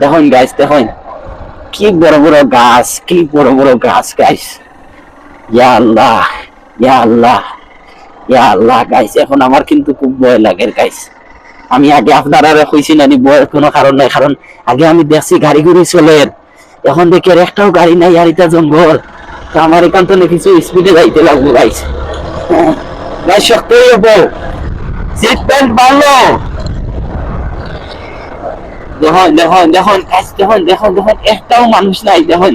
দেখুন গাছ দেখুন। কি বড় বড় গাছ, কি বড় বড় গাছ গাছ ইয়া আল্লাহ ইয়া আল্লাহ ইয়া আল্লাহ গাইস এখন আমার কিন্তু খুব ভয় লাগে গাইস আমি আগে আপনারা কইছি না ভয়ের কোনো কারণ নাই। কারণ আগে আমি দেখছি গাড়ি গুড়ি চলে। এখন দেখি আর একটাও গাড়ি নাই, আর এটা জঙ্গল। তো আমার এখান থেকে কিছু স্পিডে যাইতে লাগবো গাইস গাইস শক্তই হব সিট বেল্ট বাড়লো। দেখুন দেখুন দেখুন দেখুন দেখুন দেখুন একটাও মানুষ নাই দেখুন।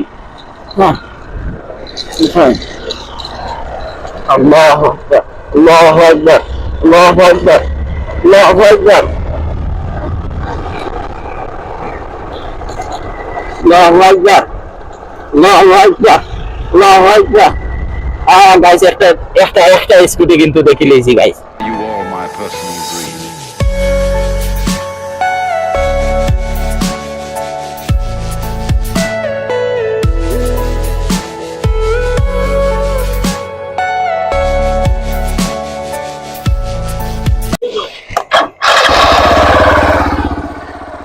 একটা একটা একটা স্কুটি কিন্তু দেখি লইছি গাইস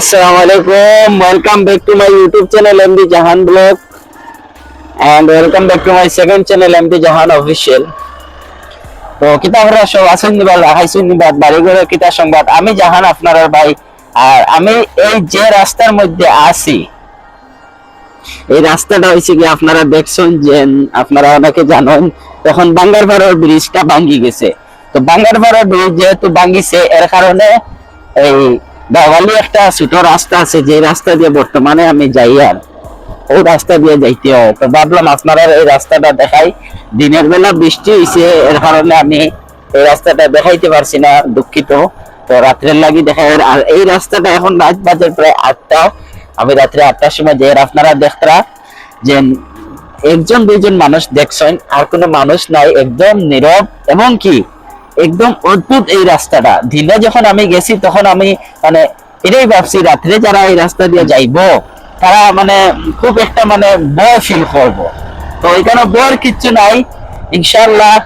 আসসালামু আলাইকুম welcome back to my YouTube channel Jahan blog welcome back to my second channel Jahan official তো কিতাবরা সব আসেন বাড়ি ঘরে কিতা সংবাদ। আমি জাহান আপনার ভাই, আর আমি এই যে রাস্তার মধ্যে আছি, এই রাস্তাটা হয়েছে কি আপনারা দেখছেন যে, আপনারা অনেকে জানেন, তখন বাঙ্গারপাড়ার ব্রিজটা ভাঙ্গি গেছে। তো বাঙ্গারপাড়ার ব্রিজ যেহেতু ভাঙ্গিছে, এর কারণে এই বাওয়ালি একটা ছোট রাস্তা আছে, যে রাস্তা দিয়ে বর্তমানে আমি যাই আর। ওই রাস্তা দিয়ে যাইতে তো ভাবলাম আপনারা এই রাস্তাটা দেখাই। দিনের বেলা বৃষ্টি হয়েছে এর কারণে আমি এই রাস্তাটা দেখাইতে পারছি না, দুঃখিত। তো রাত্রের লাগি দেখাই আর এই রাস্তাটা এখন রাত বাজে প্রায় আটটা। আমি রাত্রে আটটার সময় যে আপনারা দেখতরা যে একজন দুইজন মানুষ দেখছেন, আর কোনো মানুষ নাই, একদম নীরব। এবং কি একদম অদ্ভুত এই রাস্তাটা। দিনে যখন আমি গেছি, তখন আমি মানে এটাই ভাবছি, রাত্রে যারা এই রাস্তা দিয়ে যাইব, তারা মানে খুব একটা মানে বয় ফিল করব। তো এখানে বয়ের কিচ্ছু নাই। ইনশাল্লাহ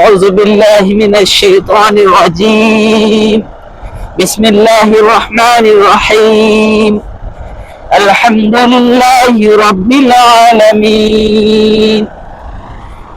আউযুবিল্লাহি মিনাশ শাইতানির রাজিম। বিসমিল্লাহির রহমানির রহিম। আলহামদুলিল্লাহি রাব্বিল আলামিন।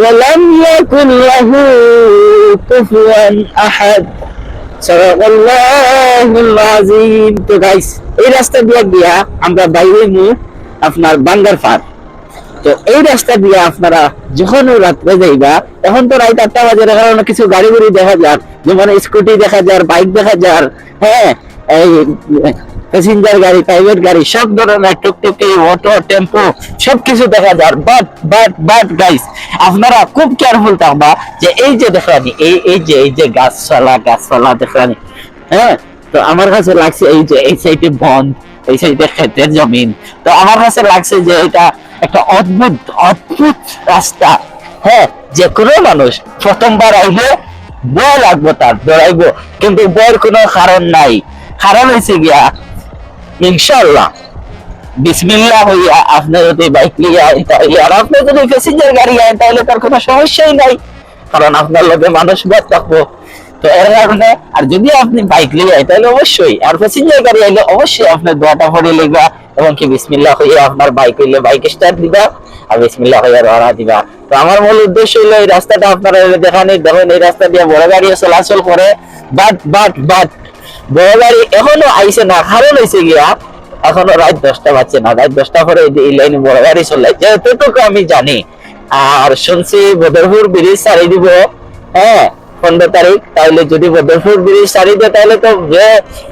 ولم يكن له كفوا احد صدق الله العظيم তো গাইস এই রাস্তা দিয়ে গিয়া আমরা বাইরে মু আপনার বাঙ্গার ফার তো এই রাস্তা দিয়ে আপনারা যখন রাত্রে যাইবা এখন তো রাত আটটা বাজে কারণে কিছু গাড়ি গুড়ি দেখা যার যেমন স্কুটি দেখা যার বাইক দেখা যার হ্যাঁ এই প্যাসেঞ্জার গাড়ি প্রাইভেট গাড়ি, সব ধরনের টুকটুকি অটো টেম্পো সবকিছু দেখা যায়। বাট বাট বাট গাইস আপনারা খুব কেয়ারফুল থাকবা যে এই যে দেখলানি এই এই যে এই যে গাছপালা গাছপালা দেখলানি হ্যাঁ? তো আমার কাছে লাগছে এই যে, এই সাইডে বন, এই সাইডে ক্ষেতের জমিন। তো আমার কাছে লাগছে যে এটা একটা অদ্ভুত অদ্ভুত রাস্তা। হ্যাঁ? যে কোনো মানুষ প্রথমবার আইলে বয় লাগবো তার দৌড়াইবো কিন্তু বয়ের কোনো কারণ নাই। কারণ হয়েছে গিয়া। ইনশাল্লাহ বিসমিল্লাহ হইয়া আপনি যদি বাইক নিয়ে আর আপনি যদি প্যাসেঞ্জার গাড়ি আয় তাহলে তার কোনো সমস্যাই নাই। কারণ আপনার লোকে মানুষ বাদ থাকব। তো এর কারণে আর যদি আপনি বাইক নিয়ে আয় তাহলে অবশ্যই আর প্যাসেঞ্জার গাড়ি আইলে অবশ্যই আপনার দোয়াটা পড়ে লিখবা এবং কি বিসমিল্লাহ হইয়া আপনার বাইক হইলে বাইক স্টার্ট দিবা আর বিসমিল্লাহ হইয়া রওনা দিবা। তো আমার মূল উদ্দেশ্য হলো এই রাস্তাটা আপনারা দেখানি দেখেন এই রাস্তা দিয়ে বড় গাড়ি চলাচল করে বাট বাট বাট বড় এখনও আইছে না কারণ গিয়া। এখনও রাত দশটা বাজছে না, রাত দশটা পরে এই আমি জানি। আর শুনছি বদরপুর ব্রিজ সারি দিব। হ্যাঁ পনেরো তারিখ, তাহলে যদি বদরপুর ব্রিজ সারি দেয়, তাহলে তো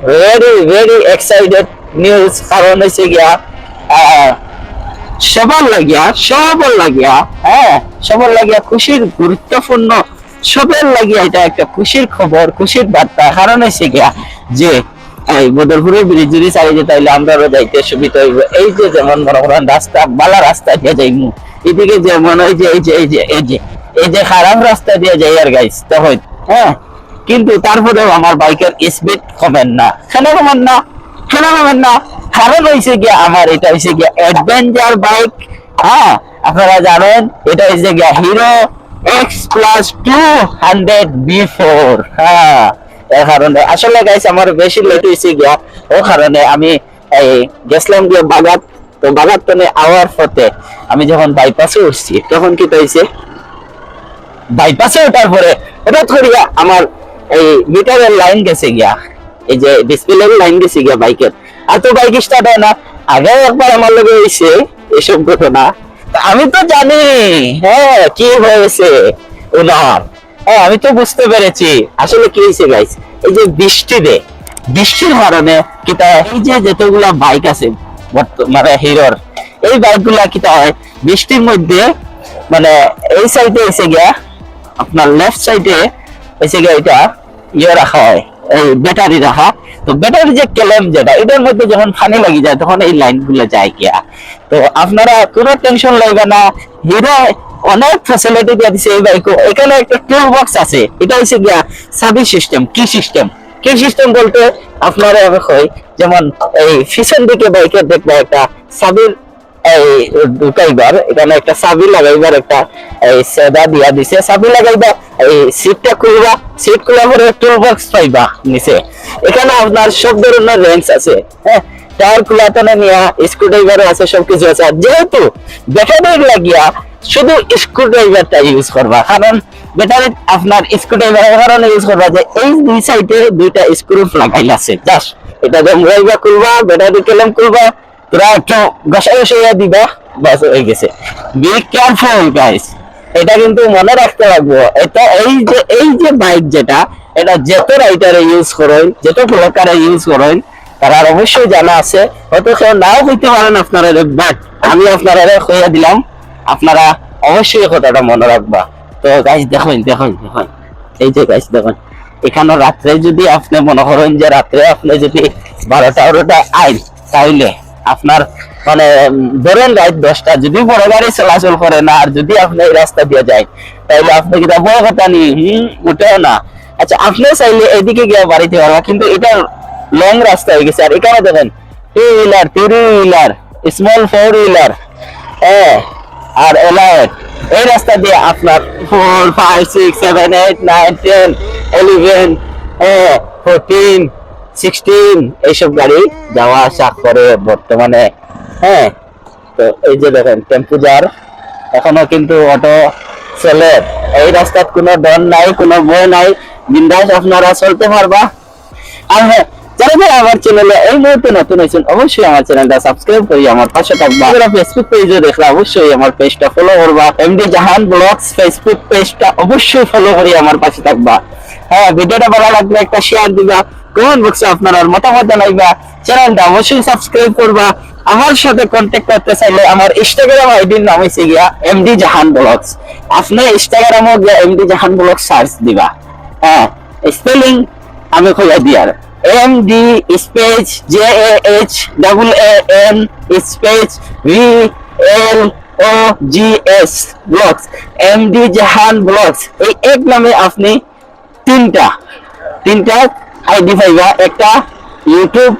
ভেরি ভেরি এক্সাইটেড নিউজ কারণ হয়েছে গিয়া। সবার লাগিয়া সবার লাগিয়া হ্যাঁ সবার লাগিয়া খুশির গুরুত্বপূর্ণ সবার লাগিয়া এটা একটা খুশির খবর, খুশির বার্তা। কারণ হয়েছে গিয়া যে, এই বদরপুরের ব্রিজ যদি চাই যে তাইলে আমরা যাইতে সুবিধা হইব। এই যে যেমন মনে করেন রাস্তা, বালা রাস্তা দিয়ে যাইমু। এদিকে যেমন ওই যে, এই যে এই যে এই যে এই যে খারাপ রাস্তা দিয়ে যাই আর গাইস তখন হ্যাঁ। কিন্তু তারপরেও আমার বাইকের স্পিড কমেন না। কেন কমেন না? কেন কমেন না? কারণ হয়েছে গিয়া আমার, এটা হয়েছে গিয়া অ্যাডভেঞ্চার বাইক হ্যাঁ আপনারা জানেন, এটা হয়েছে গিয়া Hero X plus two hundred হ্যাঁ কারণে। আসলে গাইস আমার বেশি লেট হয়েছে গিয়া। ও কারণে আমি এই গেছিলাম গিয়ে বাগাত তো বাগাত তো আওয়ার পথে। আমি যখন বাইপাসে উঠছি, তখন কি হয়েছে? বাইপাসে ওঠার পরে হঠাৎ করিয়া আমার এই মিটারের লাইন গেছে গিয়া। এই যে ডিসপ্লের লাইন গেছে গিয়া বাইকের আর তো বাইক স্টার্ট হয় না। আগে একবার আমার লগে হয়েছে এসব ঘটনা। আমি তো জানি। হ্যাঁ কি হয়েছে? ওনার হ্যাঁ আমি তো বুঝতে পেরেছি। আসলে কি হয়েছে গাইস এই যে বৃষ্টিতে, বৃষ্টির কারণে কিতা এই যে যতগুলা বাইক আছে মানে হিরোর, এই বাইকগুলা কিতা হয়, বৃষ্টির মধ্যে মানে এই সাইডে এসে গিয়া, আপনার লেফট সাইডে এসে গিয়া এটা ইয়ে রাখা হয়। এই ব্যাটারি রাখা তো ব্যাটারি যে কেলেম যেটা, এটার মধ্যে যখন ফানি লাগি যায়, তখন এই যায় গিয়া। তো আপনারা কোনো টেনশন লাগবে না হিরো অনেক ফ্যাসিলিটি দিয়ে দিছে এই বাইক এখানে একটা টুল বক্স আছে, এটা হচ্ছে গিয়া সাবি সিস্টেম কি সিস্টেম কি সিস্টেম বলতে আপনারা কই যেমন এই পিছন দিকে বাইকের দেখবে একটা সাবির এই ঢুকাইবার এখানে একটা চাবি লাগাইবার একটা এই সেদা দিয়া দিছে। লাগাইবা, এই সিটটা খুলবা সিট পরে টুল বক্স পাইবা নিচে। এখানে আপনার সব ধরনের রেঞ্জ আছে হ্যাঁ? টায়ার নিয়া স্ক্রু ড্রাইভারও আছে। আছে যেহেতু ব্যাটারি লাগিয়া, শুধু স্ক্রু ড্রাইভারটা ইউজ করবা। কারণ ব্যাটারি আপনার স্ক্রু ড্রাইভারের কারণে ইউজ করবা যে, এই দুই সাইডে দুইটা স্ক্রু লাগাইল আছে। জাস্ট এটা যে মুরাইবা খুলবা ব্যাটারি কেলেম খুলবা এটা কিন্তু মনে রাখতে লাগবো, এটা এই যে এই যে বাইক যেটা, এটা যত রাইটারে ইউজ করেন, যত ব্লকারে ইউজ করেন, তারা অবশ্যই জানা আছে। হয়তো কেউ নাও হইতে পারেন আপনারা বাট আমি আপনারা কইয়া দিলাম, আপনারা অবশ্যই কথাটা মনে রাখবা। তো গাইস দেখুন দেখুন দেখুন। এই যে গাইস দেখুন। এখানে রাত্রে যদি আপনি মনে করেন যে রাত্রে আপনি যদি বারোটা বারোটা আইন, তাইলে আপনার মানে ধরেন রাত দশটা, যদি বড় গাড়ি চলাচল করে না, আর যদি আপনি এই রাস্তা দিয়ে যায় তাহলে আপনি কিনা বড় কথা নি? হম উঠেও না। আচ্ছা আপনি চাইলে এদিকে গিয়ে বাড়িতে পারবা কিন্তু এটা লং রাস্তা হয়ে গেছে। আর এখানে দেখেন two wheeler three wheeler small four wheeler হ্যাঁ আর এলাইট। এই রাস্তা দিয়ে আপনার four five six seven eight nine ten eleven হ্যাঁ ফোরটিন সিক্সটিন এইসব গাড়ি যাওয়া আসা করে বর্তমানে হ্যাঁ তো এই যে দেখেন, টেম্পু যার, এখনও কিন্তু অটো চলে। এই রাস্তার কোনো ডর নাই, কোনো ভয় নাই। বিন্দাস আপনারা চলতে পারবা। আর হ্যাঁ যারা যারা আমার চ্যানেলে এই মুহূর্তে নতুন হয়েছেন, অবশ্যই আমার চ্যানেলটা সাবস্ক্রাইব করি আমার পাশে থাকবা। যারা ফেসবুক পেজে দেখলে অবশ্যই আমার পেজটা ফলো করবা। এমডি জাহান ব্লগস ফেসবুক পেজটা অবশ্যই ফলো করি আমার পাশে থাকবা। হ্যাঁ ভিডিওটা ভালো লাগলে একটা শেয়ার দিবা। কমেন্ট বক্সে আপনার মতামত জানাইবা। চ্যানেলটা অবশ্যই সাবস্ক্রাইব করবা। আমার সাথে কন্ট্যাক্ট করতে চাইলে আমার ইনস্টাগ্রাম আইডির নাম হয়েছে গিয়া এমডি জাহান ব্লগস। আপনি ইনস্টাগ্রামও গিয়া এমডি জাহান ব্লগ সার্চ দিবা। হ্যাঁ স্পেলিং আমি কইয়া দিয়ার M D space J A H double A N space V L O G S blogs M D Jahan blogs এই এক নামে আপনি তিনটা তিনটা আইডি পাইবা একটা ইউটিউব,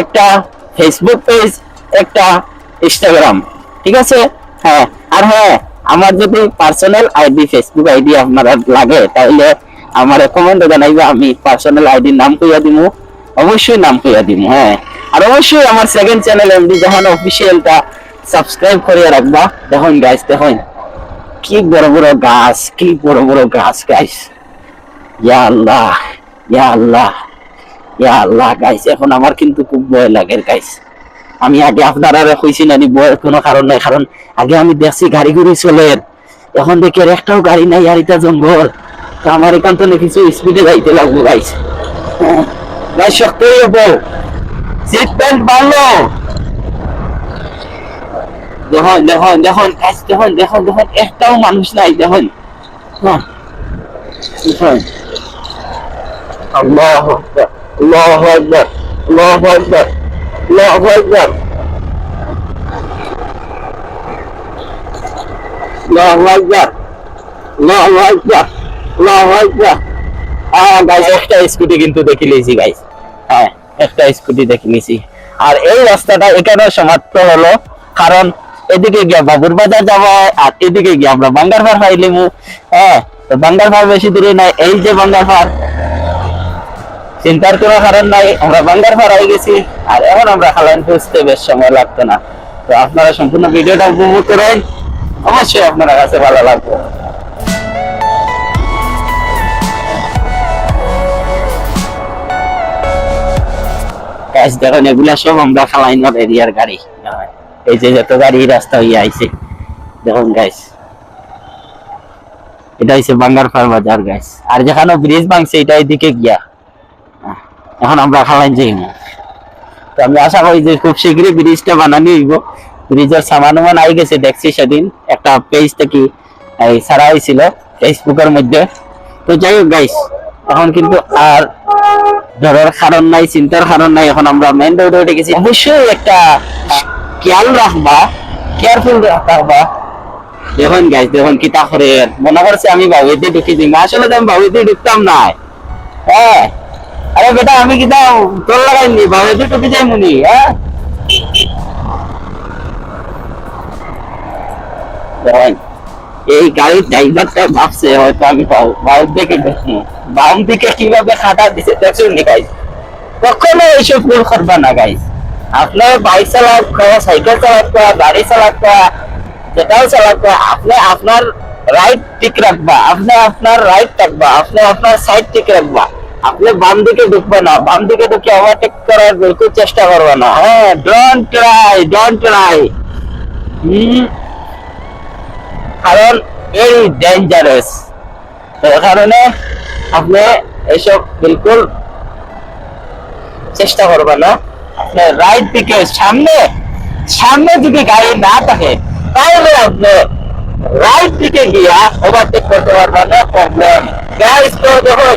একটা ফেসবুক পেজ, একটা ইনস্টাগ্রাম। ঠিক আছে? হ্যাঁ আর হ্যাঁ আমার যদি পার্সোনাল আইডি ফেসবুক আইডি আপনারা লাগে, তাহলে আমার কমেন্টে জানাইবে, আমি পার্সোনাল আইডির নাম কইয়া দিমু। অবশ্যই নাম কইয়া দিমু হ্যাঁ। আর অবশ্যই আমার সেকেন্ড চ্যানেল এমডি জাহান অফিসিয়ালটা সাবস্ক্রাইব করিয়া রাখবা। দেখুন গাইস দেখুন। কি বড় বড় গাছ, কি বড় বড় গাছ গাইস ইয়া আল্লাহ। আল্লাহ, ইয়া আল্লাহ এখন কিন্তু খুব আমি আগে আপনারা না কোনো কারণ নাই, কারণ আগে আমি দেখছি গাড়ি গুড়ি চলে। এখন দেখি আর একটাও গাড়ি নাই, আর এটা জঙ্গল। তো আমার এখান থেকে কিছু স্পিডে যাইতে লাগবো গাইস বাড়লো। দেখুন দেখুন দেখুন দেখুন দেখুন দেখুন, একটাও মানুষ নাই, দেখুন। হ্যাঁ আল্লাহ হ্যাঁ একটা স্কুটি কিন্তু দেখি গাইস হ্যাঁ একটা স্কুটি লিয়েছি আর এই রাস্তাটা এখানে সমাপ্ত হলো, কারণ এদিকে গিয়া বাবুর বাজার আর এদিকে গিয়া আমরা বাঙ্গার পাইলিমু। হ্যাঁ তো বাঙ্গার ফার বেশি দূরে নাই, এই যে বাঙ্গার চিন্তার কোনো কারণ নাই, আমরা বাঙ্গার ফার হয়ে গেছি, আর এখন আমরা খালান খুঁজতে বেশ সময় লাগতো না। তো আপনারা সম্পূর্ণ ভিডিওটা উপভোগ করেন, অবশ্যই আপনার কাছে ভালো লাগবে। দেখুন, এগুলা সব আমরা এরিয়ার গাড়ি। এই যে যত গাড়ি রাস্তা হয়ে আইছে, দেখুন গাইস এটা হচ্ছে বাঙ্গারপাড় বাজার গাইস আর যেখানে ব্রিজ ভাঙছে, এটা এদিকে গিয়া। এখন আমরা খালাইন যাই তো আমি আশা করি যে খুব শীঘ্রই ব্রিজটা বানানি হইব। ব্রিজের সামান মান আই গেছে, দেখছি সেদিন। একটা পেজ থেকে এই ছাড়া হয়েছিল ফেসবুকের মধ্যে। তো যাই হোক গাইস এখন কিন্তু আর ধরার কারণ নাই, চিন্তার কারণ নাই। এখন আমরা মেন রোডে উঠে গেছি। অবশ্যই একটা খেয়াল রাখবা কেয়ারফুল রাখবা। দেখুন গাইস দেখুন কিতা করে। মনে করছে আমি বাবুতে ঢুকি দিই আসলে তো আমি বাবুতে ঢুকতাম না। হ্যাঁ। আরে বেটা, আমি কিতা তোর লাগাইনি? বাবুতে ঢুকে যাই মুনি হ্যাঁ? এই গাড়ির ড্রাইভারটা ভাবছে, হয়তো আমি বাম দিকে বাম দিকে কীভাবে খাটা দিছে দেখুন নি গাইস কখনো এইসব ভুল করবা না গাইস আপনার বাইক চালাক সাইকেল চালাক গাড়ি চালাক যেটাও চালাক আপনি আপনার রাইট ঠিক রাখবা, আপনি আপনার রাইট রাখবা, আপনি আপনার সাইড ঠিক রাখবা। আপনি বাম দিকে ঢুকবে না বাম দিকে ঢুকে ওভারটেক করার বিলকুল চেষ্টা করবে না। হ্যাঁ ডোন্ট ট্রাই ডোন্ট ট্রাই কারণ এই ডেঞ্জারাস কারণে আপনি এইসব বিলকুল চেষ্টা করবে না। আপনি রাইট দিকে সামনে সামনে যদি গাড়ি না থাকে তাহলে আপনি রাইট দিকে গিয়া ওভারটেক করতে পারবেন না। প্রবলেম গাইস তো দেখুন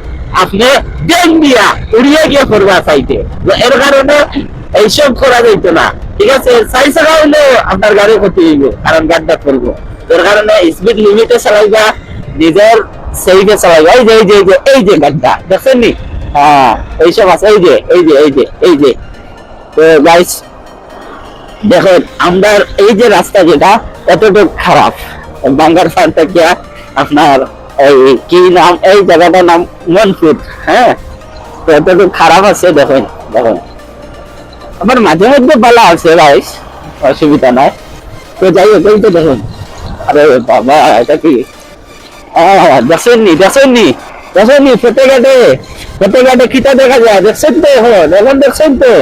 আপনি ডেন দিয়া উড়িয়ে গিয়ে করবা সাইটে তো এর কারণে এইসব করা যাইতো না। ঠিক আছে সাই চাকা হইলে আপনার গাড়ি ক্ষতি হইব, কারণ গাড্ডা করব এর কারণে স্পিড লিমিটে চালাইবা নিজের সেইভে চালাইবা। এই যে এই যে এই যে এই যে গাড্ডা দেখছেন নি? হ্যাঁ এইসব আছে, এই যে এই যে এই যে এই যে। তো গাইস দেখেন, আমরা এই যে রাস্তা যেটা, এতটুকু খারাপ। বাঙ্গার ফার থেকে আপনার এই কি নাম এই জায়গাটার নাম হ্যাঁ? তো এতটুকু খারাপ আছে দেখুন দেখুন। মাঝে মধ্যে আছে গাইস অসুবিধা নাই। তো যাই হোক তো দেখুন। আরে বাবা এটা কি? আহ, দেখছেননি দেখছেননি দেখছেননি ফেটে ঘাটে ফেটে ঘাটে খিতা দেখা যায়। দেখছেন তো এখন এখন দেখছেন তো।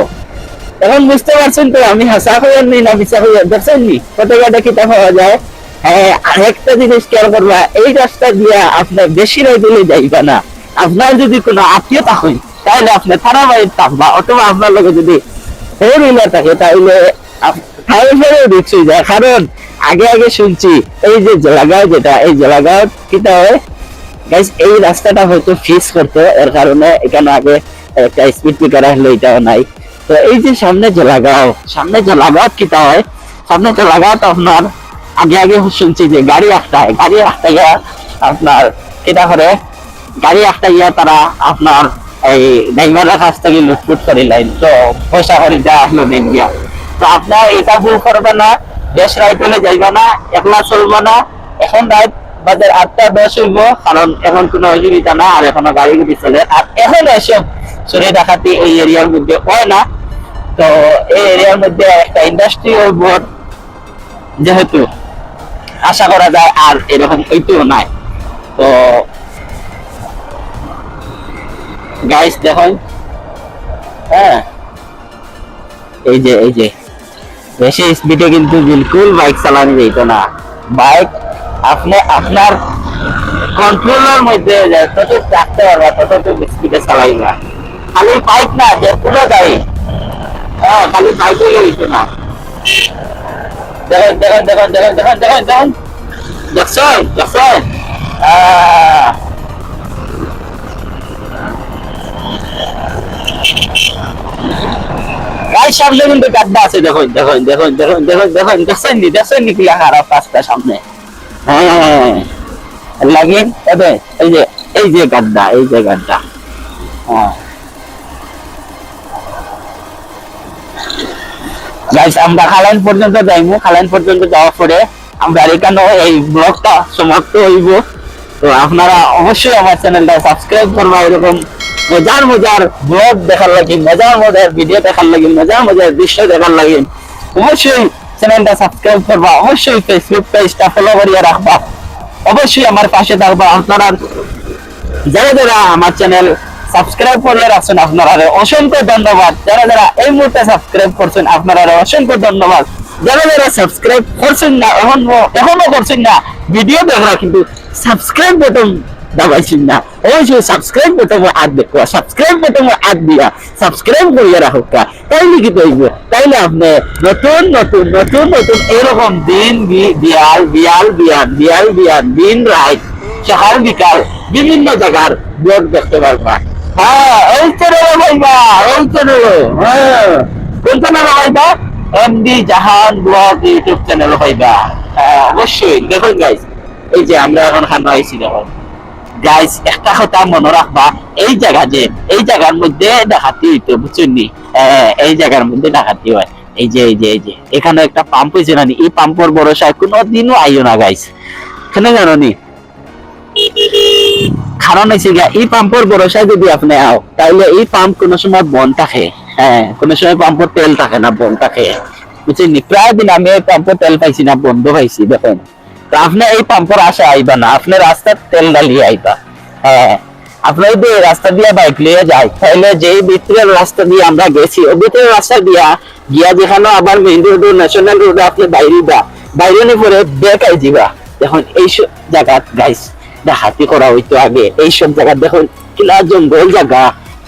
এখন বুঝতে পারছেন তো আমি হাসা হইয়ার নি না মিশা হইয়ার দেখছেন নি ফেটে ঘাটে খিতা পাওয়া যায়। হ্যাঁ আরেকটা জিনিস করবা এই রাস্তা আপনার বেশি যাইবা না। আপনার যদি কোনো তাহলে থাকবা, অথবা আপনার যদি ফোর হুইলার থাকে, তাহলে যায় কারণ আগে আগে শুনছি, এই যে জেলাগাঁও যেটা, এই জেলাগাঁও কিটা হয়? এই রাস্তাটা হয়তো ফিক্স করতো, এর কারণে এখানে আগে একটা স্পিড ব্রেকার আসলে এটাও নাই। তো এই যে সামনে জেলাগাঁও সামনে জেলাগাঁও কিটা হয়? সামনে জেলাগাঁও তো আপনার আগে আগে শুনছি যে গাড়ি একটা গাড়ি একটা গিয়া আপনার কিটা করে, গাড়ি একটা গিয়া তারা আপনার এই ড্রাইভারের কাছ থেকে লুটফুট করিলেন তো পয়সা করে দেওয়া হলো নেন গিয়া। তো আপনার এটা ভুল করবে না, দেশ রাইট হলে যাইবা না একলা চলবে না, এখন রাত বাজে আটটা দশ হইব, কারণ এখন কোনো অসুবিধা না, আর এখনও গাড়ি গুড়ি চলে। আর এখন এসব চুরি ডাকাতি এই এরিয়ার মধ্যে হয় না। তো এই এরিয়ার মধ্যে একটা ইন্ডাস্ট্রি যেহেতু আশা করা যায় আর এরকম হইতেও নাই। তো গাইস দেখুন। হ্যাঁ। এই যে এই যে। বেশি স্পিডে কিন্তু বিলকুল বাইক চালানো যেত না। বাইক আপনি, আপনার কন্ট্রোলের মধ্যে যতটুকু রাখতে পারবা, ততটুকু স্পিডে চালাইবা খালি বাইক না, যে পুরো গাড়ি হ্যাঁ খালি বাইকে হইতো না। দেখেন দেখেন দেখেন দেখেন দেখেন দেখেন দেখেন দেখছেন দেখছেন গাই সামনে কিন্তু গাড্ডা আছে। দেখুন দেখুন দেখুন দেখুন দেখুন দেখুন। দেখছেন নি দেখছেন নি কি খারাপ রাস্তা সামনে? হ্যাঁ। লাগিন এই যে এই যে গাড্ডা, এই যে গাড্ডা। হ্যাঁ। গাইস আমরা খালাইন পর্যন্ত যাইমু, খালাইন পর্যন্ত যাওয়ার পরে আমরা এখানে এই ব্লগটা সমাপ্ত হইব। তো আপনারা অবশ্যই আমার চ্যানেলটা সাবস্ক্রাইব করবা, এরকম মজার মজার ব্লগ দেখার লাগি, মজার মজার ভিডিও দেখার লাগি, মজার মজার দৃশ্য দেখার লাগি। অবশ্যই চ্যানেলটা সাবস্ক্রাইব করবা, অবশ্যই ফেসবুক পেজটা ফলো করিয়ে রাখবা। অবশ্যই আমার পাশে থাকবা, আপনারা যারা যারা আমার চ্যানেল সাবস্ক্রাইব করে রাখছেন আপনারা অসংখ্য ধন্যবাদ। যারা যারা এই মুহূর্তে সাবস্ক্রাইব করছেন আপনারা অসংখ্য ধন্যবাদ। যারা যারা সাবস্ক্রাইব করছেন না এখন এখনও করছেন না ভিডিও দেখা কিন্তু সাবস্ক্রাইব বাটন দাবাইছেন না। অবশ্যই সাবস্ক্রাইব বাটন আদ দেখো সাবস্ক্রাইব বাটন আদ দিয়া সাবস্ক্রাইব করিয়ে রাখো তাইলে কি তৈব তাইলে আপনি নতুন নতুন নতুন নতুন এরকম দিন বিয়াল বিয়াল, বিয়ান বিয়াল, বিয়ান, দিন, রাত, সকাল, বিকাল, বিভিন্ন জায়গার ব্লগ দেখতে পারবা। হ্যাঁ চ্যানেলে ভাইবা এই চ্যানেলে হ্যাঁ। কোন চ্যানেলে viva? MD Jahan blog YouTube channel viva. হ্যাঁ অবশ্যই দেখুন গাইস এই যে আমরা এখন খানা হয়েছি দেখুন। গাইস একটা কথা মনে রাখবা এই জায়গা যে এই জায়গার মধ্যে ডাকাতি হইতো বুঝছেন হ্যাঁ, এই জায়গার মধ্যে ডাকাতি হয়। এই যে এই যে এই যে এখানে একটা পাম্প হয়েছে না নি? এই পাম্পের ভরসায় কোনোদিনও আইও না গাইস কেন জানো নি? কারণ হয়েছে গিয়া এই পাম্পের ভরসায় যদি আপনি আও তাহলে এই পাম্প কোনো সময় বন থাকে। হ্যাঁ কোনো সময় পাম্পের তেল থাকে না বন থাকে। বুঝছেন প্রায় দিন আমি এই পাম্পের তেল পাইছি না, বন্ধ পাইছি, দেখেন। তো আপনি এই পাম্পের আশা আইবা না, আপনি রাস্তার তেল ডালিয়ে আইবা হ্যাঁ আপনি যদি এই রাস্তা দিয়ে বাইক লিয়ে যাই তাহলে যে ভিতরের রাস্তা দিয়ে আমরা গেছি ওই ভিতরের রাস্তা দিয়া, গিয়া যেখানে আবার মেইন রোড ন্যাশনাল রোড আপনি বাইরে বা বাইরে নিয়ে পরে বেক আই দিবা দেখুন এইসব জায়গা গাইস হাতি করা হইতো আগে। এইসব জায়গা দেখুন, কিলা জঙ্গল জায়গা।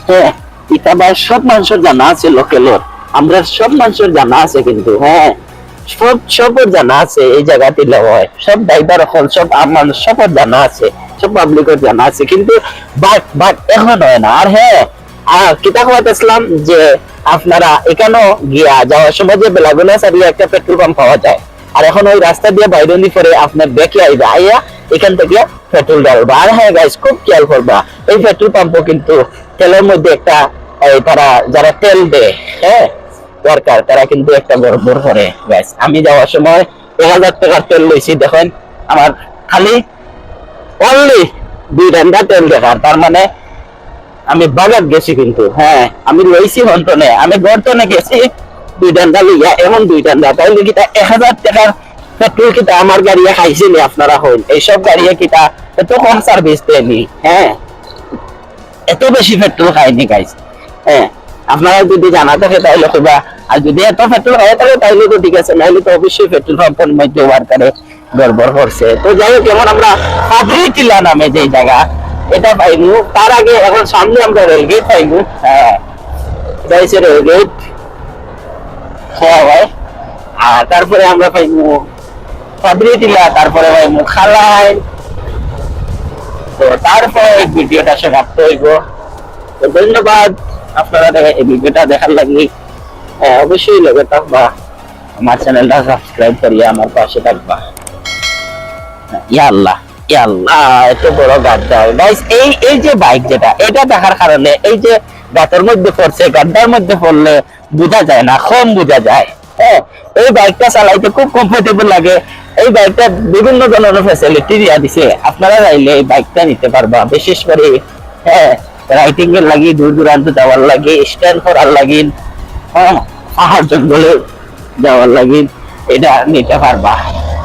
হ্যাঁ এটা বা সব মানুষের জানা আছে লোকেলর আমরা সব মানুষের জানা আছে কিন্তু হ্যাঁ। সব, সবর জানা আছে এই জায়গাটি হয় সব ড্রাইভার হল সব আমার সবর জানা আছে, সব পাবলিকের জানা আছে। কিন্তু বাট বাট এখন হয় না। আর হ্যাঁ আর কিতা কথা যে আপনারা এখানেও গিয়া যাওয়ার সময় যে বেলাগুনা সারিয়ে একটা পেট্রোল পাম্প পাওয়া যায়। আর এখন ওই রাস্তা দিয়ে বাইরে পরে আপনার দেখে আইবা। আইয়া এখান থেকে পেট্রোল ডালবা আর হ্যাঁ গাইস খুব খেয়াল করবা, এই পেট্রোল পাম্পও কিন্তু তেলের মধ্যে একটা তারা যারা তেল দেয় হ্যাঁ দরকার, তারা কিন্তু একটা গড়বড় করে গাইস আমি যাওয়ার সময় এক হাজার টাকার তেল লইছি, দেখেন, আমার খালি অনলি দুই ডান্ডা তেল দেখার, তার মানে আমি বাগাত গেছি কিন্তু হ্যাঁ আমি লইছি হন্তনে আমি গর্তনে গেছি, দুই ডান্ডা লইয়া, এমন দুই ডান্ডা তাইলে কিটা এক হাজার টাকার পেট্রোল কিটা আমার গাড়িয়ে খাইছিলি, আপনারা হইল এইসব গাড়িয়ে কিটা এত কম সার্ভিস দেয়নি হ্যাঁ এত বেশি পেট্রোল খায়নি গাইস হ্যাঁ আপনারা যদি জানা থাকে তাহলে কইবা, আর যদি এত পেট্রোল খায় থাকে তাহলে তো ঠিক আছে নাহলে তো অবশ্যই পেট্রোল পাম্পের মধ্যে ওয়ার্কারে গড়বড় করছে তো যাই হোক যেমন আমরা পাবরি টিলা নামে যে জায়গা, এটা পাইনু তার আগে এখন সামনে আমরা রেলগেট পাইনু হ্যাঁ যাইছে রেলগেট হ্যাঁ ভাই। আর তারপরে আমরা পাইনু তারপরে ভাই মুখালাই তো তারপরে এই ভিডিওটা সমাপ্ত হইব। তো ধন্যবাদ আপনারা এই ভিডিওটা দেখার লাগি। হ্যাঁ, অবশ্যই লগে থাকবা আমার চ্যানেলটা সাবস্ক্রাইব করিয়া আমার পাশে থাকবা। ইয়া আল্লাহ ইয়া আল্লাহ এত বড় গাইস এই এই যে বাইক যেটা এটা দেখার কারণে এই যে গাতের মধ্যে পড়ছে গাড্ডার মধ্যে পড়লে বোঝা যায় না কম বোঝা যায়। হ্যাঁ এই বাইকটা চালাইতে খুব কমফোর্টেবল লাগে। এই বাইকটা বিভিন্ন ধরনের ফ্যাসিলিটি দিয়া দিছে। আপনারা চাইলে এই বাইকটা নিতে পারবা। বিশেষ করে হ্যাঁ রাইডিং এর লাগি দূর দূরান্ত যাওয়ার লাগে স্ট্যান্ড করার লাগি হ্যাঁ পাহাড় জঙ্গলে যাওয়ার লাগি, এটা নিতে পারবা।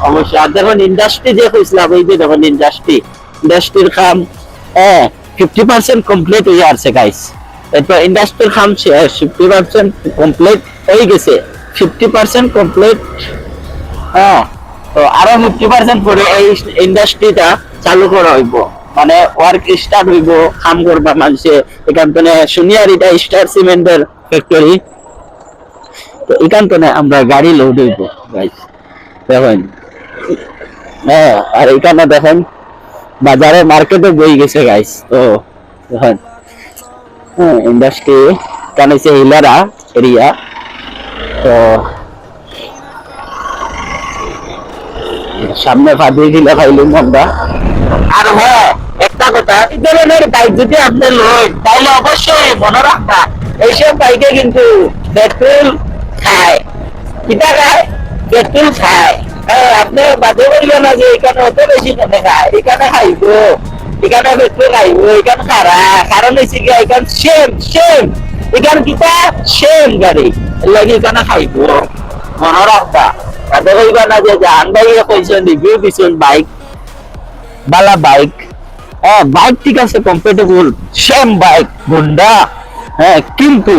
অবশ্যই। আর দেখুন ইন্ডাস্ট্রি যে কইছিলাম এই যে দেখুন ইন্ডাস্ট্রি ইন্ডাস্ট্রির কাম হ্যাঁ ফিফটি পার্সেন্ট কমপ্লিট হয়ে আসছে গাইস এরপর ইন্ডাস্ট্রির কাম ফিফটি পার্সেন্ট কমপ্লিট হয়ে গেছে। ফিফটি পার্সেন্ট কমপ্লিট হ্যাঁ তো আরও ফিফটি পার্সেন্ট পরে এই ইন্ডাস্ট্রিটা চালু করা হইব। মানে ওয়ার্ক স্টার্ট হইব, কাম করবা মানুষে। এখান থেকে শুনিয়ার এটা স্টার সিমেন্টের ফ্যাক্টরি তো এখান থেকে আমরা গাড়ি লোড হইব গাইস দেখেন। হ্যাঁ আর এখানে দেখেন, বাজারে মার্কেটে বই গেছে গাইস তো দেখেন। হ্যাঁ ইন্ডাস্ট্রি হচ্ছে হিলারা এরিয়া। তো সামনে ফাঁদি দিলে খাইলুম আমরা আর হ্যাঁ একটা কথা, এই ধরনের বাইক যদি আপনি লন তাহলে অবশ্যই মনে রাখবা, এইসব বাইকে কিন্তু পেট্রোল খায়। কিটা খায়? পেট্রোল খায়। হ্যাঁ আপনি বাদে বলবেন না যে এখানে অত বেশি কেনে খায়। এখানে খাইব এখানে পেট্রোল খাইব এখানে খারা। কারণ হচ্ছে কি এখানে সেম সেম এখানে কিটা সেম গাড়ি। লাগি এখানে খাইব মনে রাখবা। না যে ভাই কইছেন রিভিউ দিছেন বাইক বালা বাইক হ্যাঁ বাইক ঠিক আছে কম্পেটেবল সেম বাইক গুন্ডা হ্যাঁ কিন্তু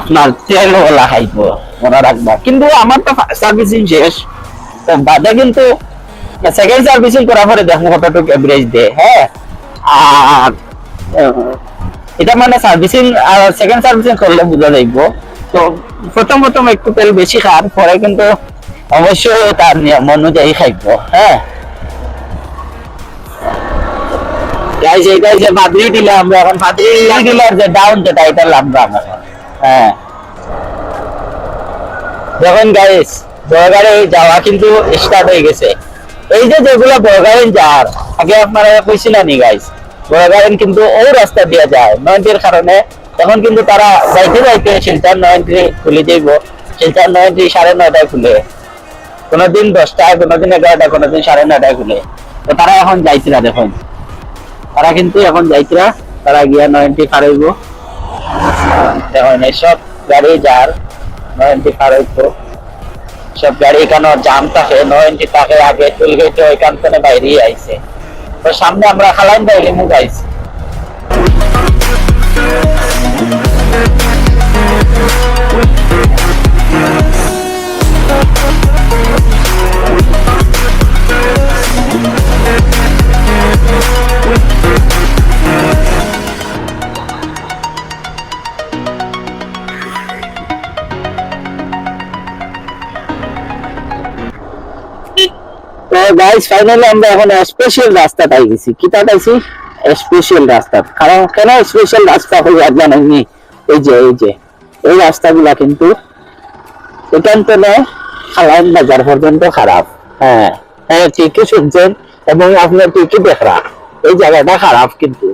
আপনার তেল ওলা খাইব মনে রাখবা। কিন্তু আমার তো সার্ভিসিং শেষ। তো বাদে কিন্তু সেকেন্ড সার্ভিসিং করার পরে দেখো কতটুকু এভারেজ দেয়। হ্যাঁ আর এটা মানে সার্ভিসিং আর সেকেন্ড সার্ভিসিং করলে বোঝা যাইব। তো প্রথম প্রথম একটু তেল বেশি খান, পরে কিন্তু অবশ্যই তার নিয়ম অনুযায়ী খাইব হ্যাঁ? আমরা এখন যে ডাউন যেটা, এটা এখন হ্যাঁ। দেখুন যাওয়া কিন্তু স্টার্ট হয়ে গেছে। এই যে যেগুলো বড়গাড়ি যার আগে আপনারা কইছিলেন গাইজ বড়গাড়ি কিন্তু ওই রাস্তা দিয়ে যায়। নয়ন্টির কারণে তখন কিন্তু তারা যাইতে যাইতে শিলচর নয়ন্টি খুলে যাইব। শিলচর নয়ন্টি সাড়ে নয়টায় খুলে। কোনোদিন দশটায়, কোনোদিন এগারোটায়, কোনোদিন সাড়ে নয়টায় খুলে তো তারা এখন যাইছিলা দেখুন। তারা কিন্তু এখন যাইতরা, তারা গিয়া নয়নটি পার হইব। দেখুন এসব গাড়ি যার, নয়নটি পার হইব। সব গাড়ি এখানে জাম থাকে, নয়নটি থাকে আগে টুল গেটে ওইখান থেকে বাইরে আইছে। তো সামনে আমরা খালাইন বাইরে মুখ আইছি গাইস ফাইনালি আমরা এখন স্পেশাল স্পেশাল রাস্তা। কারণ কেন স্পেশাল রাস্তা হয়ে এই যে এই যে, এই কিন্তু এখান থেকে খালাইন বাজার পর্যন্ত খারাপ। হ্যাঁ হ্যাঁ ঠিকই শুনছেন। এবং আপনার ঠিকই দেখরা এই জায়গাটা খারাপ কিন্তু।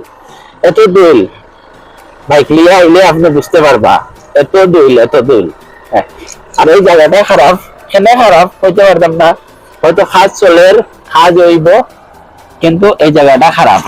এত দূর। বাইক লিয়ে আইলে আপনি বুঝতে পারবা। এত দুইল এত দুইল হ্যাঁ আর এই জায়গাটা খারাপ। কেন খারাপ? হইতে পারতাম না। হয়তো খাজ চলের খাজ হইব কিন্তু এই জায়গাটা খারাপ।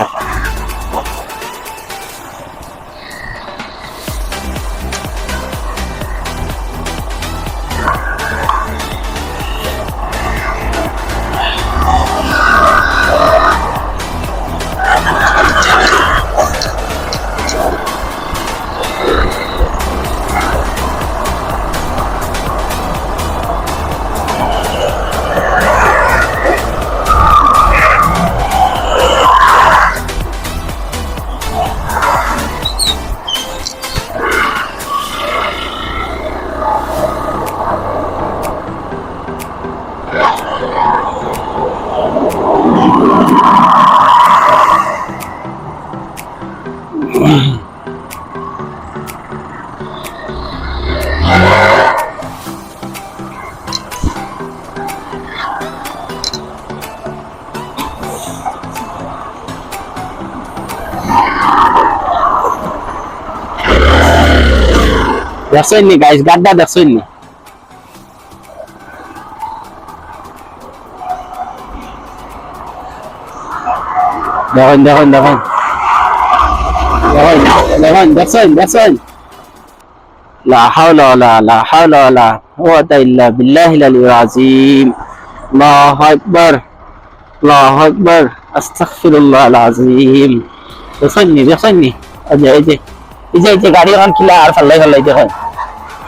দেখছেন নি গাইস গাড্ডা দেখছেন নি দেখুন দেখুন দেখুন لا حول ولا لا حول ولا هو إلا بالله العظيم. الله أكبر. الله أكبر. أستغفر الله العظيم. بيصيني بيصيني أجي أجي إذا أجي قاعد يغني كلا أعرف الله يغني يغني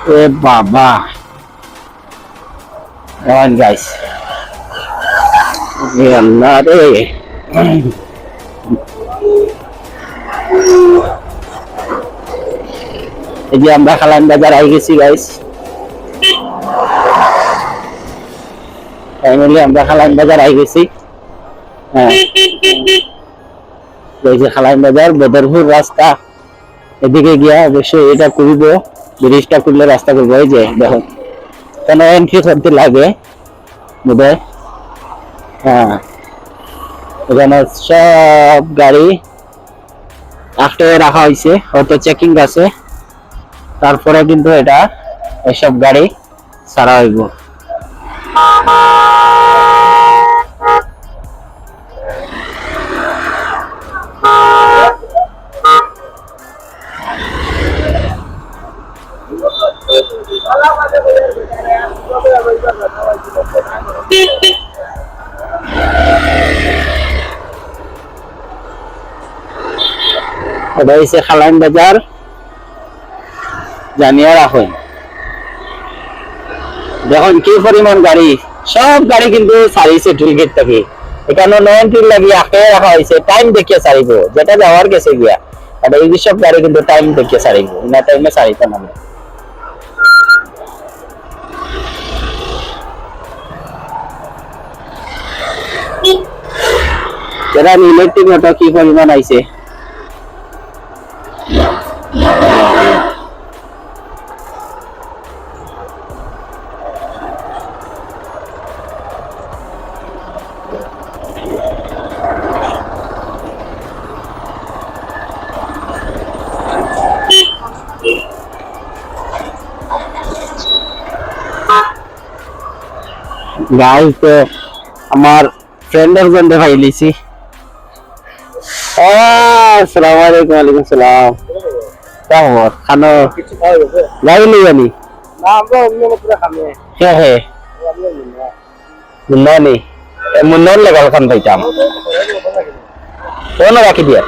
إيه بابا. Ayan guys. يا الله إيه. এই যে আমরা খালান বাজার, আই গেছি গাইস ফাইনালি আমরা খালান বাজার, আই গেছি। হ্যাঁ। এই যে খালান বাজার, বদরপুর রাস্তা। এদিকে গিয়া অবশ্যই এটা করব, ব্রিজটা করলে রাস্তা করব, এই যে, দেখো। কেন এন্ট্রি করতে লাগে, বোধহয়। হ্যাঁ। এখানে সব গাড়ি আটকে রাখা হয়েছে হয়তো চেকিং আছে। তারপরে কিন্তু এটা এসব গাড়ি ছাড়া হইব। এটা হচ্ছে খালাইন বাজার। জানিয়ে রাখুন। দেখুন, কি পরিমাণ গাড়ি? সব গাড়ি কিন্তু সারিছে টুলগেট থেকে। এখানে নয়নটির লাগি আঁকে রাখা হয়েছে টাইম দেখিয়ে সারিব যেটা যাওয়ার গেছে গিয়া। আর এই সব গাড়ি কিন্তু টাইম দেখিয়ে সারিব না টাইমে সারিতে নামে যারা ইলেকট্রিক অটো কি পরিমাণ আইছে? গাইস তো আমার ফ্রেন্ডের জন্য ভাই লিছি। আসসালামু আলাইকুম ওয়ালাইকুম সালাম। কেমন? খানো? গাড়ি লই জানি। হ্যাঁ হ্যাঁ। মুন্ননি মুন্নন লেগাল খান পাইতাম। কোন রাখি দিয়া।